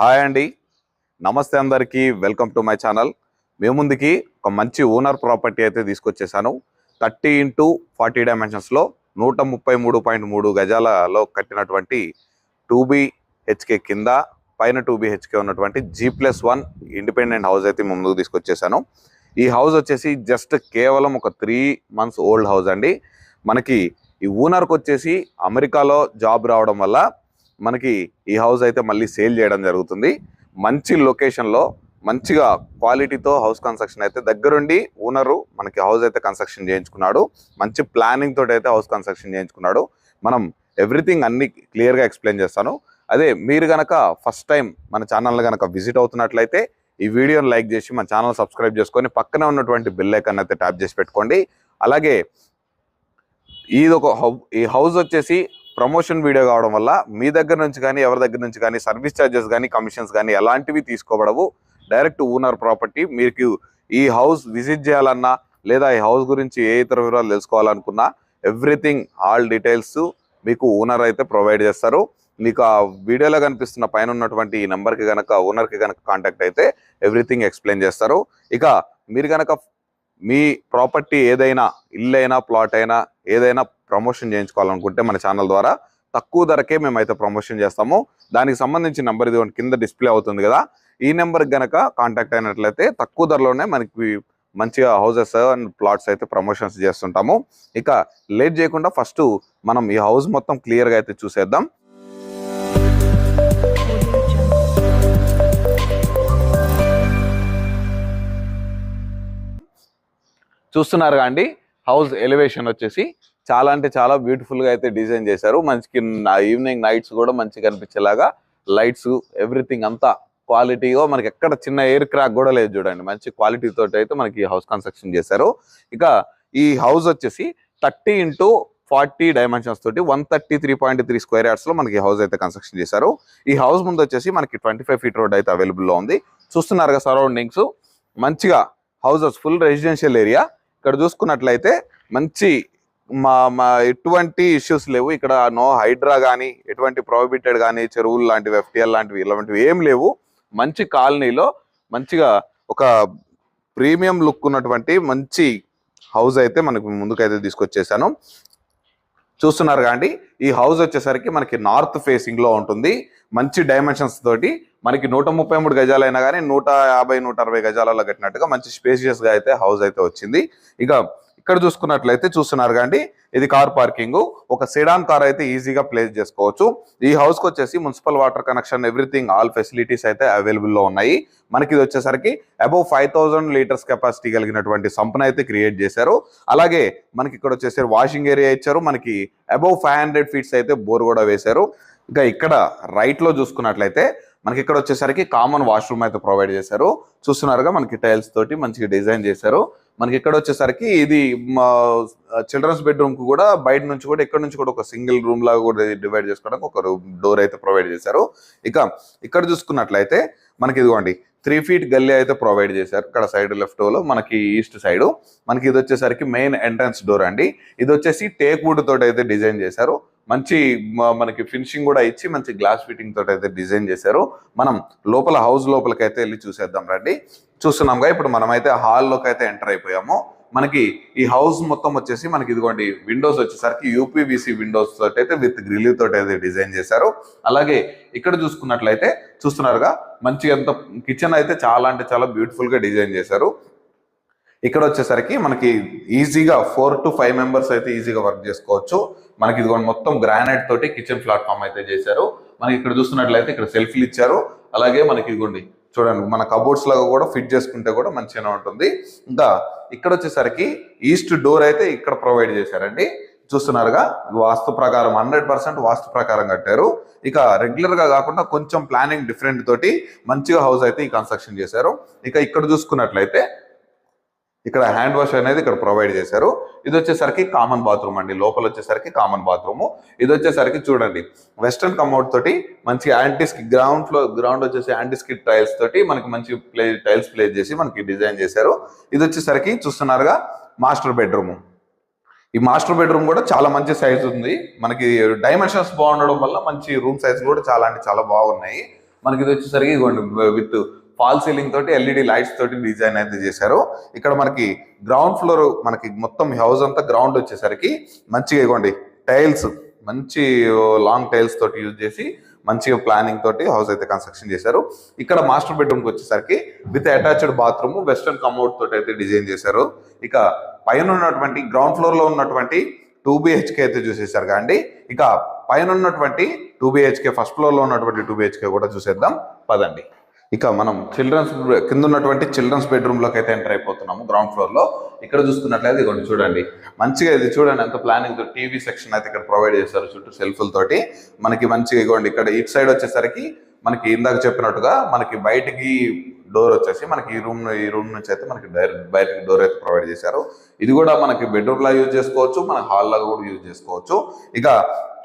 Hi అండి. నమస్తే అందరికీ. Welcome to my channel. మేము ముందుకి ఒక మంచి ఓనర్ ప్రాపర్టీ అయితే తీసుకొచ్చేసాను. థర్టీ ఇంటూ ఫార్టీ డైమెన్షన్స్లో నూట ముప్పై మూడు పాయింట్ మూడు గజాలలో కట్టినటువంటి టూ హెచ్కే కింద పైన టూ హెచ్కే ఉన్నటువంటి G plus one independent house అయితే ముందుకు తీసుకొచ్చేసాను. ఈ హౌస్ వచ్చేసి జస్ట్ కేవలం ఒక త్రీ మంత్స్ ఓల్డ్ హౌస్ అండి. మనకి ఈ ఓనర్కి వచ్చేసి అమెరికాలో జాబ్ రావడం వల్ల మనకి ఈ హౌస్ అయితే మళ్ళీ సేల్ చేయడం జరుగుతుంది. మంచి లొకేషన్లో మంచిగా క్వాలిటీతో హౌస్ కన్స్ట్రక్షన్ అయితే దగ్గరుండి ఓనరు మనకి హౌస్ అయితే కన్స్ట్రక్షన్ చేయించుకున్నాడు. మంచి ప్లానింగ్ తోటి అయితే హౌస్ కన్స్ట్రక్షన్ చేయించుకున్నాడు. మనం ఎవ్రీథింగ్ అన్ని క్లియర్గా ఎక్స్ప్లెయిన్ చేస్తాను. అదే మీరు గనక ఫస్ట్ టైం మన ఛానల్ కనుక విజిట్ అవుతున్నట్లయితే ఈ వీడియోని లైక్ చేసి మన ఛానల్ సబ్స్క్రైబ్ చేసుకొని పక్కనే ఉన్నటువంటి బిల్ ఐకన్ అయితే ట్యాప్ చేసి పెట్టుకోండి. అలాగే ఇది ఒక హౌ- ఈ హౌస్ వచ్చేసి ప్రమోషన్ వీడియో కావడం వల్ల మీ దగ్గర నుంచి కానీ ఎవరి దగ్గర నుంచి కానీ సర్వీస్ ఛార్జెస్ కానీ కమిషన్స్ కానీ ఎలాంటివి తీసుకోబడవు. డైరెక్ట్ ఓనర్ ప్రాపర్టీ మీకు ఈ హౌస్ విజిట్ చేయాలన్నా లేదా ఈ హౌస్ గురించి ఏ ఇతర వివరాలు తెలుసుకోవాలనుకున్నా ఎవ్రీథింగ్ ఆల్ డీటెయిల్స్ మీకు ఓనర్ అయితే ప్రొవైడ్ చేస్తారు. మీకు ఆ వీడియోలో కనిపిస్తున్న పైన ఉన్నటువంటి ఈ నెంబర్కి కనుక ఓనర్కి కనుక కాంటాక్ట్ అయితే ఎవ్రీథింగ్ ఎక్స్ప్లెయిన్ చేస్తారు. ఇక మీరు కనుక మీ ప్రాపర్టీ ఏదైనా ఇల్లైనా ప్లాట్ అయినా ఏదైనా ప్రమోషన్ చేయించుకోవాలనుకుంటే మన ఛానల్ ద్వారా తక్కువ ధరకే మేమైతే ప్రమోషన్ చేస్తాము. దానికి సంబంధించిన నెంబర్ ఇది కింద డిస్ప్లే అవుతుంది కదా. ఈ నెంబర్కి గనక కాంటాక్ట్ అయినట్లయితే తక్కువ ధరలోనే మనకి మంచిగా హౌసెస్ అండ్ ప్లాట్స్ అయితే ప్రమోషన్స్ చేస్తుంటాము. ఇక లేట్ చేయకుండా ఫస్ట్ మనం ఈ హౌస్ మొత్తం క్లియర్గా అయితే చూసేద్దాం. చూస్తున్నారు కాండి హౌస్ ఎలివేషన్ వచ్చేసి చాలా అంటే చాలా బ్యూటిఫుల్గా అయితే డిజైన్ చేశారు. మంచికి ఈవినింగ్ నైట్స్ కూడా మంచిగా కనిపించేలాగా లైట్స్ ఎవ్రీథింగ్ అంతా క్వాలిటీగా మనకి ఎక్కడ చిన్న ఎయిర్ క్రాక్ కూడా లేదు చూడండి. మంచి క్వాలిటీ తోటి అయితే మనకి హౌస్ కన్స్ట్రక్షన్ చేశారు. ఇక ఈ హౌస్ వచ్చేసి థర్టీ ఇంటూ ఫార్టీ డైమెన్షన్స్ తోటి one thirty three point three square యార్డ్స్లో మనకి హౌస్ అయితే కన్స్ట్రక్షన్ చేశారు. ఈ హౌస్ ముందు వచ్చేసి మనకి ట్వంటీ ఫైవ్ ఫీట్ రోడ్ అయితే అవైలబుల్లో ఉంది. చూస్తున్నారు కదా సరౌండింగ్స్ మంచిగా హౌసెస్ ఫుల్ రెసిడెన్షియల్ ఏరియా ఇక్కడ చూసుకున్నట్లయితే మంచి మా మా ఎటువంటి ఇష్యూస్ లేవు. ఇక్కడ నో హైడ్రా కానీ ఎటువంటి ప్రోహిబిటెడ్ కానీ చెరువులు లాంటివి ఎఫ్టిఎల్ లాంటివి ఇలాంటివి ఏం లేవు. మంచి కాలనీలో మంచిగా ఒక ప్రీమియం లుక్ ఉన్నటువంటి మంచి హౌస్ అయితే మనకు ముందుకైతే తీసుకొచ్చేసాను. చూస్తున్నారు కాండి ఈ హౌస్ వచ్చేసరికి మనకి నార్త్ ఫేసింగ్లో ఉంటుంది. మంచి డైమెన్షన్స్ తోటి మనకి నూట ముప్పై మూడు గజాలైనా కానీ నూట యాభై నూట అరవై గజాలలో కట్టినట్టుగా మంచి స్పేసియస్గా అయితే హౌస్ అయితే వచ్చింది. ఇక ఇక్కడ చూసుకున్నట్లయితే చూస్తున్నారు కానీ ఇది కార్ పార్కింగ్. ఒక సెడాన్ కార్ అయితే ఈజీగా ప్లేస్ చేసుకోవచ్చు. ఈ హౌస్కి వచ్చేసి municipal water connection everything all facilities అయితే అవైలబుల్లో ఉన్నాయి. మనకి ఇది వచ్చేసరికి above five thousand litres capacity కలిగినటువంటి సంపన అయితే క్రియేట్ చేశారు. అలాగే మనకి ఇక్కడ వచ్చేసి వాషింగ్ ఏరియా ఇచ్చారు. మనకి అబౌవ్ ఫైవ్ హండ్రెడ్ ఫీట్స్ అయితే బోర్ కూడా వేశారు. ఇంకా ఇక్కడ రైట్లో చూసుకున్నట్లయితే మనకి ఇక్కడ వచ్చేసరికి కామన్ వాష్రూమ్ అయితే ప్రొవైడ్ చేశారు. చూస్తున్నారుగా మనకి టైల్స్ తోటి మంచిగా డిజైన్ చేశారు. మనకి ఇక్కడ వచ్చేసరికి ఇది చిల్డ్రన్స్ బెడ్రూమ్కు కూడా బయట నుంచి కూడా ఇక్కడ నుంచి కూడా ఒక సింగిల్ రూమ్ లాగా కూడా డివైడ్ చేసుకోవడానికి ఒక డోర్ అయితే ప్రొవైడ్ చేశారు. ఇక ఇక్కడ చూసుకున్నట్లయితే మనకి ఇదిగోండి త్రీ ఫీట్ గల్లీ అయితే ప్రొవైడ్ చేశారు. ఇక్కడ సైడ్ లెఫ్ట్లో మనకి ఈస్ట్ సైడ్ మనకి ఇది వచ్చేసరికి మెయిన్ ఎంట్రన్స్ డోర్ అండి. ఇది వచ్చేసి టేక్ వుడ్ తోటి అయితే డిజైన్ చేశారు. మంచి మనకి ఫినిషింగ్ కూడా ఇచ్చి మంచి గ్లాస్ ఫిట్టింగ్ తోటి అయితే డిజైన్ చేశారు. మనం లోపల హౌస్ లోపలికి అయితే వెళ్ళి చూసేద్దాం రండి. చూస్తున్నాంగా ఇప్పుడు మనమైతే హాల్లోకి అయితే ఎంటర్ అయిపోయాము. మనకి ఈ హౌస్ మొత్తం వచ్చేసి మనకి ఇదిగోండి విండోస్ వచ్చేసరికి యూపీవీసీ విండోస్ తోటి అయితే విత్ గ్రిల్ తోటి అయితే డిజైన్ చేశారు. అలాగే ఇక్కడ చూసుకున్నట్లయితే చూస్తున్నారుగా మంచిగా ఎంత కిచెన్ అయితే చాలా అంటే చాలా బ్యూటిఫుల్గా డిజైన్ చేశారు. ఇక్కడ వచ్చేసరికి మనకి ఈజీగా ఫోర్ టు ఫైవ్ మెంబర్స్ అయితే ఈజీగా వర్క్ చేసుకోవచ్చు. మనకి ఇదిగోండి మొత్తం గ్రానైట్ తోటి కిచెన్ ప్లాట్ఫామ్ అయితే చేశారు. మనకి ఇక్కడ చూస్తున్నట్లయితే ఇక్కడ సెల్ఫీలు ఇచ్చారు. అలాగే మనకి ఇదిగోండి చూడండి మన కబోర్డ్స్ లాగా కూడా ఫిట్ చేసుకుంటే కూడా మంచిగానే ఉంటుంది. ఇంకా ఇక్కడ వచ్చేసరికి ఈస్ట్ డోర్ అయితే ఇక్కడ ప్రొవైడ్ చేశారండి. చూస్తున్నారుగా వాస్తు ప్రకారం హండ్రెడ్ పర్సెంట్ వాస్తు ప్రకారం కట్టారు. ఇక రెగ్యులర్గా కాకుండా కొంచెం ప్లానింగ్ డిఫరెంట్ తోటి మంచిగా హౌస్ అయితే ఈ కన్స్ట్రక్షన్ చేశారు. ఇక ఇక్కడ చూసుకున్నట్లయితే ఇక్కడ హ్యాండ్ వాష్ అనేది ఇక్కడ ప్రొవైడ్ చేశారు. ఇది వచ్చేసరికి కామన్ బాత్రూమ్ అండి. లోపల వచ్చేసరికి కామన్ బాత్రూమ్ ఇది వచ్చేసరికి చూడండి. వెస్టర్న్ కమౌట్ తోటి మంచి యాంటీస్కి గ్రౌండ్ ఫ్లో గ్రౌండ్ వచ్చేసి యాంటీస్కిట్ టైల్స్ తోటి మనకి మంచి ప్లే టైల్స్ ప్లేస్ చేసి మనకి డిజైన్ చేశారు. ఇది వచ్చేసరికి చూస్తున్నారుగా మాస్టర్ బెడ్రూమ్ ఈ మాస్టర్ బెడ్రూమ్ కూడా చాలా మంచి సైజ్ ఉంది. మనకి డైమెన్షన్స్ బాగుండడం వల్ల మంచి రూమ్ సైజ్ కూడా చాలా అంటే చాలా బాగున్నాయి. మనకి ఇది వచ్చేసరికి విత్ ఫాల్ సీలింగ్ తోటి ఎల్ఈడి లైట్స్ తోటి డిజైన్ అయితే చేశారు. ఇక్కడ మనకి గ్రౌండ్ ఫ్లోర్ మనకి మొత్తం హౌస్ అంతా గ్రౌండ్ వచ్చేసరికి మంచిగా ఇవ్వండి. టైల్స్ మంచి లాంగ్ టైల్స్ తోటి యూజ్ చేసి మంచిగా ప్లానింగ్ తోటి హౌస్ అయితే కన్స్ట్రక్షన్ చేశారు. ఇక్కడ మాస్టర్ బెడ్రూమ్కి వచ్చేసరికి with attached bathroom western commode తోటి అయితే డిజైన్ చేశారు. ఇక పైన ఉన్నటువంటి గ్రౌండ్ ఫ్లోర్లో ఉన్నటువంటి టూ బిహెచ్కే అయితే చూసేసారు కాండి ఇక పైన ఉన్నటువంటి టూ బిహెచ్కే ఫస్ట్ ఫ్లోర్లో ఉన్నటువంటి టూ బిహెచ్కే కూడా చూసేద్దాం. పదండి. ఇక మనం చిల్డ్రన్స్ కింద ఉన్నటువంటి చిల్డ్రన్స్ బెడ్రూమ్లోకి అయితే ఎంటర్ అయిపోతున్నాము గ్రౌండ్ ఫ్లోర్లో. ఇక్కడ చూసుకున్నట్లయితే ఇదిగోండి చూడండి. మంచిగా ఇది చూడండి ఎంత ప్లానింగ్తో టీవీ సెక్షన్ అయితే ఇక్కడ ప్రొవైడ్ చేశారు చుట్టూ సెల్ఫ్లతోటి మనకి మంచిగా ఇగోండి ఇక్కడ ఇటు సైడ్ వచ్చేసరికి మనకి ఇందాక చెప్పినట్టుగా మనకి బయటికి డోర్ వచ్చేసి మనకి ఈ రూమ్ ఈ రూమ్ నుంచి అయితే మనకి డైరెక్ట్ బయటకి డోర్ అయితే ప్రొవైడ్ చేశారు. ఇది కూడా మనకి బెడ్రూమ్ లా యూజ్ చేసుకోవచ్చు మన హాల్ లాగా కూడా యూజ్ చేసుకోవచ్చు. ఇక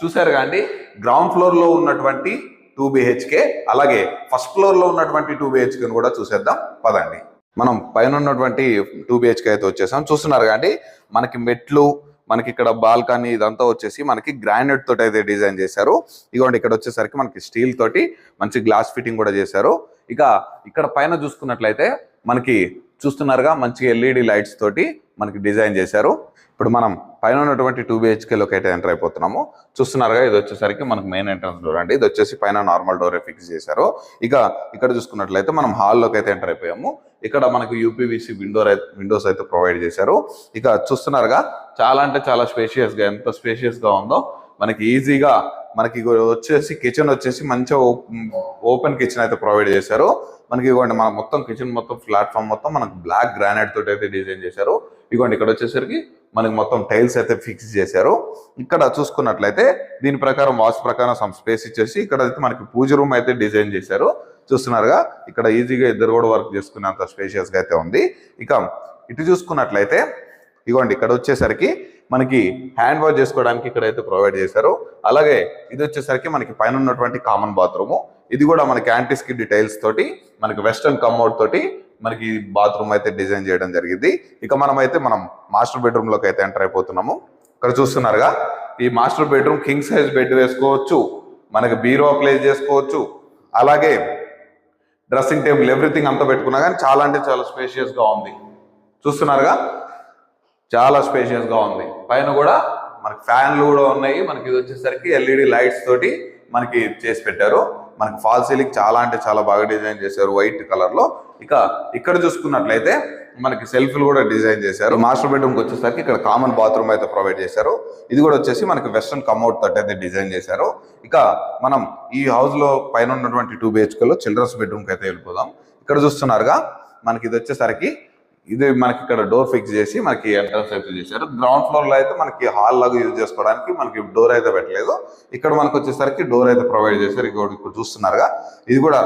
చూసారు కాండి గ్రౌండ్ ఫ్లోర్లో ఉన్నటువంటి టూ బిహెచ్కే అలాగే ఫస్ట్ ఫ్లోర్లో ఉన్నటువంటి టూ బిహెచ్కేను కూడా చూసేద్దాం. పదండి. మనం పైన ఉన్నటువంటి టూ బిహెచ్కే అయితే వచ్చేసాం. చూస్తున్నారు కానీ మనకి మెట్లు మనకి ఇక్కడ బాల్కనీ ఇదంతా వచ్చేసి మనకి గ్రానైట్ తోటి అయితే డిజైన్ చేశారు. ఇదిగోండి ఇక్కడ వచ్చేసరికి మనకి స్టీల్ తోటి మంచి గ్లాస్ ఫిట్టింగ్ కూడా చేశారు. ఇక ఇక్కడ పైన చూసుకున్నట్లయితే మనకి చూస్తున్నారుగా మంచి ఎల్ఈడి లైట్స్ తోటి మనకి డిజైన్ చేశారు. ఇప్పుడు మనం పైన ఉన్నటువంటి టూ బిహెచ్కేలోకి అయితే ఎంటర్ అయిపోతున్నాము. చూస్తున్నారుగా ఇది వచ్చేసరికి మనకు మెయిన్ ఎంట్రన్స్ డోర్ అండి. ఇది వచ్చేసి పైన నార్మల్ డోరే ఫిక్స్ చేశారు. ఇక ఇక్కడ చూసుకున్నట్లయితే మనం హాల్లోకి అయితే ఎంటర్ అయిపోయాము. ఇక్కడ మనకు యూపీవీసీ విండో విండోస్ అయితే ప్రొవైడ్ చేశారు. ఇక చూస్తున్నారుగా చాలా అంటే చాలా స్పేషియస్గా ఎంత స్పేషియస్గా ఉందో మనకి ఈజీగా మనకి వచ్చేసి కిచెన్ వచ్చేసి మంచిగా ఓపెన్ కిచెన్ అయితే ప్రొవైడ్ చేశారు. మనకి ఇవ్వండి మన మొత్తం కిచెన్ మొత్తం ప్లాట్ఫామ్ మొత్తం మనకు బ్లాక్ గ్రానైట్ తోటి అయితే డిజైన్ చేశారు. ఇదిగోండి ఇక్కడ వచ్చేసరికి మనకి మొత్తం టైల్స్ అయితే ఫిక్స్ చేశారు. ఇక్కడ చూసుకున్నట్లయితే దీని ప్రకారం వాస్ ప్రకారం సమ్ స్పేస్ ఇచ్చేసి ఇక్కడ అయితే మనకి పూజ రూమ్ అయితే డిజైన్ చేశారు. చూస్తున్నారుగా ఇక్కడ ఈజీగా ఇద్దరు కూడా వర్క్ చేసుకునేంత స్పేషియస్గా అయితే ఉంది. ఇక ఇటు చూసుకున్నట్లయితే ఇగోండి ఇక్కడ వచ్చేసరికి మనకి హ్యాండ్ వాష్ చేసుకోవడానికి ఇక్కడ అయితే ప్రొవైడ్ చేశారు. అలాగే ఇది వచ్చేసరికి మనకి పైన ఉన్నటువంటి కామన్ బాత్రూమ్ ఇది కూడా మనకి యాంటీస్కి స్కిడ్ టైల్స్ తోటి మనకి వెస్ట్రన్ కమ్అట్ తోటి మనకి బాత్రూమ్ అయితే డిజైన్ చేయడం జరిగింది. ఇక మనం అయితే మనం మాస్టర్ బెడ్రూమ్లోకి అయితే ఎంటర్ అయిపోతున్నాము. ఇక్కడ చూస్తున్నారుగా ఈ master bedroom king size bed వేసుకోవచ్చు మనకి బీరో ప్లేస్ చేసుకోవచ్చు అలాగే డ్రెస్సింగ్ టేబుల్ ఎవ్రీథింగ్ అంతా పెట్టుకున్నా కానీ చాలా అంటే చాలా స్పేషియస్గా ఉంది. చూస్తున్నారుగా చాలా స్పేషియస్గా ఉంది. పైన కూడా మనకి ఫ్యాన్లు కూడా ఉన్నాయి. మనకి ఇది వచ్చేసరికి ఎల్ఈడి లైట్స్ తోటి మనకి చేసి పెట్టారు. మనకి ఫాల్ సీలింగ్ చాలా అంటే చాలా బాగా డిజైన్ చేశారు వైట్ కలర్లో. ఇక ఇక్కడ చూసుకున్నట్లయితే మనకి సెల్ఫ్లు కూడా డిజైన్ చేశారు. మాస్టర్ బెడ్రూమ్కి వచ్చేసరికి ఇక్కడ కామన్ బాత్రూమ్ అయితే ప్రొవైడ్ చేశారు. ఇది కూడా వచ్చేసి మనకి వెస్ట్రన్ కమౌట్ తట్ అయితే డిజైన్ చేశారు. ఇక మనం ఈ హౌస్లో పైన ఉన్నటువంటి టూ బిహెచ్కేలో చిల్డ్రన్స్ బెడ్రూమ్కి అయితే వెళ్ళిపోదాం. ఇక్కడ చూస్తున్నారుగా మనకి ఇది వచ్చేసరికి ఇది మనకి ఇక్కడ డోర్ ఫిక్స్ చేసి మనకి ఎంట్రన్స్ అయితే చేశారు. గ్రౌండ్ ఫ్లోర్లో అయితే మనకి హాల్ లాగా యూజ్ చేసుకోవడానికి మనకి డోర్ అయితే పెట్టలేదు. ఇక్కడ మనకు వచ్చేసరికి డోర్ అయితే ప్రొవైడ్ చేశారు. ఇక్కడ ఇప్పుడు చూస్తున్నారుగా. ఇది కూడా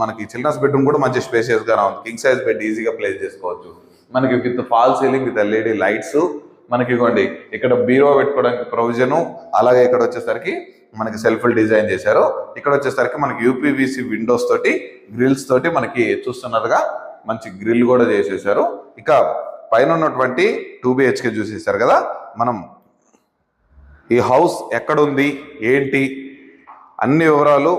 మనకి చిల్డ్రన్స్ బెడ్రూమ్ కూడా మంచి స్పేషియస్ గానే ఉంది. కింగ్ సైజ్ బెడ్ ఈజీగా ప్లేస్ చేసుకోవచ్చు. మనకి with fall ceiling with LED lights మనకి ఇవ్వండి ఇక్కడ బీరో పెట్టుకోవడానికి ప్రొవిజన్ అలాగే ఇక్కడ వచ్చేసరికి మనకి సెల్ఫ్ డిజైన్ చేశారు. ఇక్కడ వచ్చేసరికి మనకి యూపీవీసీ విండోస్ తోటి గ్రిల్స్ తోటి మనకి చూస్తున్నారుగా. మంచి గ్రిల్ కూడా చేసేసారు ఇక పైన ఉన్నటువంటి టూ బిహెచ్కే చూసేసారు కదా మనం ఈ హౌస్ ఎక్కడుంది ఏంటి అన్ని వివరాలు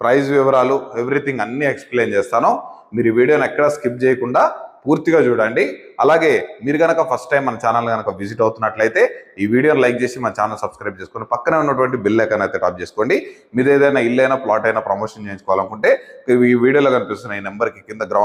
ప్రైస్ వివరాలు ఎవ్రీథింగ్ అన్ని ఎక్స్ప్లెయిన్ చేస్తాను. మీరు ఈ వీడియోని ఎక్కడ స్కిప్ చేయకుండా పూర్తిగా చూడండి. అలాగే మీరు కనుక ఫస్ట్ టైం మన ఛానల్ కనుక విజిట్ అవుతున్నట్లయితే ఈ వీడియోని లైక్ చేసి మన ఛానల్ సబ్స్క్రైబ్ చేసుకొని పక్కనే ఉన్నటువంటి బిల్ ఐకాన్ అయితే టాప్ చేసుకోండి. మీరు ఏదైనా ఇల్లు అయినా ప్లాట్ అయినా ప్రమోషన్ చేయించుకోవాలనుకుంటే ఈ వీడియోలో కనిపిస్తున్న ఈ నెంబర్కి కింద గ్రౌ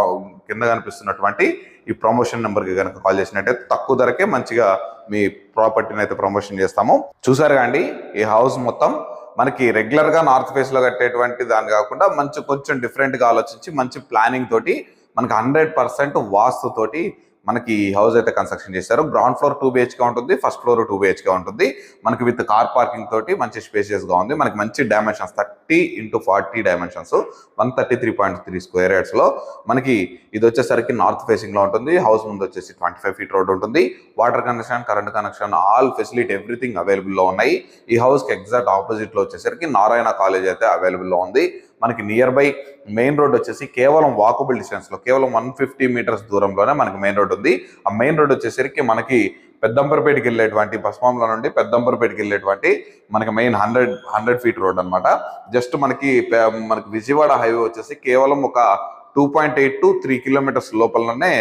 కింద కనిపిస్తున్నటువంటి ఈ ప్రమోషన్ నెంబర్కి కనుక కాల్ చేసినట్టయితే తక్కువ ధరకే మంచిగా మీ ప్రాపర్టీని అయితే ప్రమోషన్ చేస్తాము. చూసారుగా అండి? ఈ హౌస్ మొత్తం మనకి రెగ్యులర్గా నార్త్ ఫేస్లో కట్టేటువంటి దాని కాకుండా మంచి కొంచెం డిఫరెంట్గా ఆలోచించి మంచి ప్లానింగ్ తోటి మనకి హండ్రెడ్ పర్సెంట్ వాస్తు తోటి మనకి ఈ హౌస్ అయితే కన్స్ట్రక్షన్ చేశారు. గ్రౌండ్ ఫ్లోర్ టూ బిహెచ్కే ఉంటుంది ఫస్ట్ ఫ్లోర్ టూ బిహెచ్కే ఉంటుంది. మనకి విత్ కార్ పార్కింగ్ తోటి మంచి స్పేషియస్గా ఉంది. మనకి మంచి dimensions thirty into forty dimensions one thirty three point three square యార్డ్స్లో మనకి ఇది వచ్చేసరికి నార్త్ ఫేసింగ్లో ఉంటుంది. హౌస్ ముందు వచ్చేసి ట్వంటీ ఫైవ్ ఫీట్ రోడ్ ఉంటుంది water connection current connection all facility everything అవైలబుల్లో ఉన్నాయి. ఈ హౌస్కి ఎగ్జాక్ట్ ఆపోజిట్లో వచ్చేసరికి నారాయణ కాలేజ్ అయితే అవైలబుల్లో ఉంది. మనకి నియర్ బై మెయిన్ రోడ్ వచ్చేసి కేవలం వాకబుల్ డిస్టెన్స్లో కేవలం వన్ ఫిఫ్టీ మీటర్స్ దూరంలోనే మనకి మెయిన్ రోడ్ ఉంది. ఆ మెయిన్ రోడ్ వచ్చేసరికి మనకి పెద్దంపరపేటకి వెళ్ళేటువంటి బస్మాంలో నుండి పెద్దంపరపేటకి వెళ్ళేటువంటి మనకి main hundred hundred feet road అనమాట జస్ట్ మనకి మనకి విజయవాడ హైవే వచ్చేసి కేవలం ఒక two point eight to three kilometres లోపలనే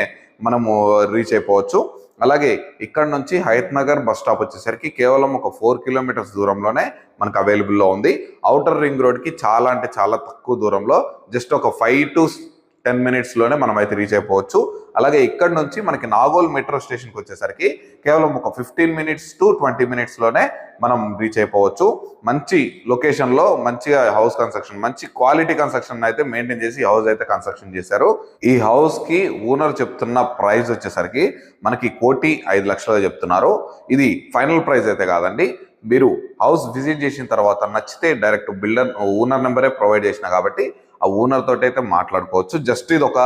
మనము రీచ్ అయిపోవచ్చు. అలాగే ఇక్కడ నుంచి హయత్ నగర్ బస్ స్టాప్ వచ్చేసరికి కేవలం ఒక ఫోర్ కిలోమీటర్స్ దూరంలోనే మనకు అవైలబుల్లో ఉంది. అవుటర్ రింగ్ రోడ్కి చాలా అంటే చాలా తక్కువ దూరంలో జస్ట్ ఒక ఫైవ్ టు టెన్ మినిట్స్లోనే మనం అయితే రీచ్ అయిపోవచ్చు. అలాగే ఇక్కడ నుంచి మనకి నాగోల్ మెట్రో స్టేషన్కి వచ్చేసరికి కేవలం ఒక ఫిఫ్టీన్ మినిట్స్ టు ట్వంటీ మినిట్స్లోనే మనం రీచ్ అయిపోవచ్చు. మంచి లొకేషన్లో మంచిగా హౌస్ కన్స్ట్రక్షన్ మంచి క్వాలిటీ కన్స్ట్రక్షన్ అయితే మెయింటైన్ చేసి హౌస్ అయితే కన్స్ట్రక్షన్ చేశారు. ఈ హౌస్కి ఓనర్ చెప్తున్న ప్రైస్ వచ్చేసరికి మనకి కోటి ఐదు లక్షలు చెప్తున్నారు. ఇది ఫైనల్ ప్రైస్ అయితే కాదండి. మీరు హౌస్ విజిట్ చేసిన తర్వాత నచ్చితే డైరెక్ట్ బిల్డర్ ఓనర్ నెంబరే ప్రొవైడ్ చేసిన కాబట్టి ఆ ఓనర్ తోటి అయితే మాట్లాడుకోవచ్చు. జస్ట్ ఇది ఒక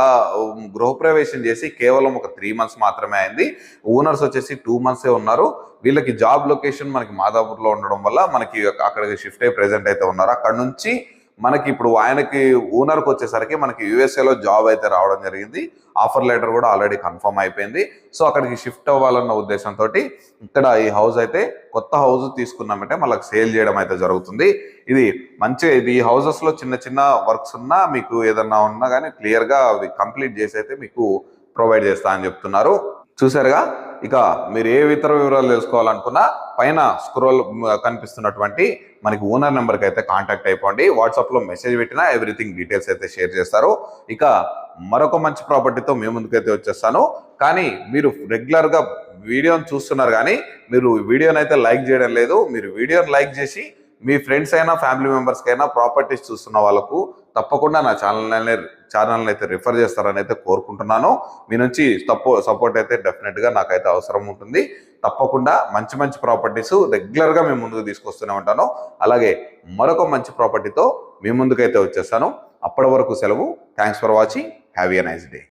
గృహప్రవేశం చేసి కేవలం ఒక త్రీ మంత్స్ మాత్రమే అయింది. ఓనర్స్ వచ్చేసి టూ మంత్సే ఉన్నారు. వీళ్ళకి జాబ్ లొకేషన్ మనకి మాదాపూర్లో ఉండడం వల్ల మనకి అక్కడికి షిఫ్ట్ అయ్యి ప్రెసెంట్ అయితే ఉన్నారు. అక్కడ నుంచి మనకి ఇప్పుడు ఆయనకి ఓనర్కి వచ్చేసరికి మనకి యూఎస్ఏలో జాబ్ అయితే రావడం జరిగింది. ఆఫర్ లెటర్ కూడా ఆల్రెడీ కన్ఫర్మ్ అయిపోయింది. సో అక్కడికి షిఫ్ట్ అవ్వాలన్న ఉద్దేశంతో ఇక్కడ ఈ హౌస్ అయితే కొత్త హౌస్ తీసుకున్నామంటే మళ్ళీ సేల్ చేయడం అయితే జరుగుతుంది. ఇది మంచి ఇది ఈ హౌసెస్లో చిన్న చిన్న వర్క్స్ ఉన్నా మీకు ఏదన్నా ఉన్నా కానీ క్లియర్గా అవి కంప్లీట్ చేసి అయితే మీకు ప్రొవైడ్ చేస్తా అని చెప్తున్నారు. చూసారుగా ఇక మీరు ఏ ఇతర వివరాలు తెలుసుకోవాలనుకున్నా పైన స్క్రోల్ కనిపిస్తున్నటువంటి మనకి ఓనర్ నెంబర్కి అయితే కాంటాక్ట్ అయిపోండి. వాట్సాప్లో మెసేజ్ పెట్టినా ఎవ్రీథింగ్ డీటెయిల్స్ అయితే షేర్ చేస్తారు. ఇక మరొక మంచి ప్రాపర్టీతో మేము ముందుకైతే వచ్చేస్తాను. కానీ మీరు రెగ్యులర్గా వీడియోని చూస్తున్నారు కానీ మీరు వీడియోని అయితే లైక్ చేయడం లేదు. మీరు వీడియోని లైక్ చేసి మీ ఫ్రెండ్స్ అయినా ఫ్యామిలీ మెంబర్స్కైనా అయినా ప్రాపర్టీస్ చూస్తున్న వాళ్ళకు తప్పకుండా నా ఛానల్ ఛానల్ని అయితే రిఫర్ చేస్తారని అయితే కోరుకుంటున్నాను. మీ నుంచి తప్పు సపోర్ట్ అయితే డెఫినెట్గా నాకైతే అవసరం ఉంటుంది. తప్పకుండా మంచి మంచి ప్రాపర్టీస్ రెగ్యులర్గా మేము ముందుకు తీసుకొస్తూనే ఉంటాను. అలాగే మరొక మంచి ప్రాపర్టీతో మీ ముందుకైతే వచ్చేస్తాను. అప్పటి వరకు సెలవు. Thanks for watching. Have a nice day.